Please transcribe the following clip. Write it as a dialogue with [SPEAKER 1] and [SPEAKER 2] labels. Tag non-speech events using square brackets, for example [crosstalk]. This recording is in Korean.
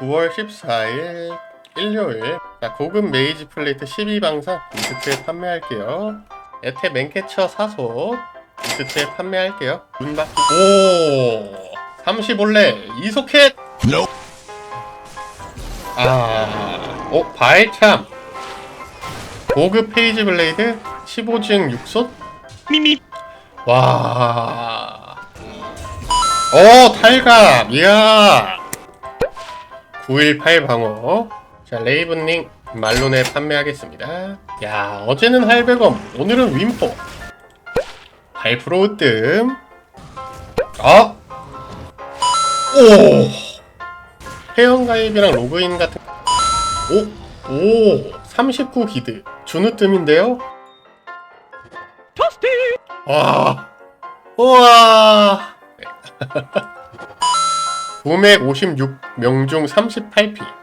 [SPEAKER 1] 9월 14일 일요일. 자, 고급 메이지 플레이트 12방사 이스트에 판매할게요. 에테 맨캐쳐 사소 이스트에 판매할게요. 문바퀴 오 35래! 이소켓! 아, 어, 바이참! 고급 페이지 블레이드 15중 6솥
[SPEAKER 2] 미미.
[SPEAKER 1] 와. 어, 탈감. 이야. 918 방어. 자, 레이븐링 말론에 판매하겠습니다. 야, 어제는 할배검, 오늘은 윈포. 발프로 으뜸. 아! 오! 회원가입이랑 로그인 같은 오! 오! 39 기드. 준으뜸인데요?
[SPEAKER 2] 토스트
[SPEAKER 1] 와, 우와. [laughs] 956 명 중 38피.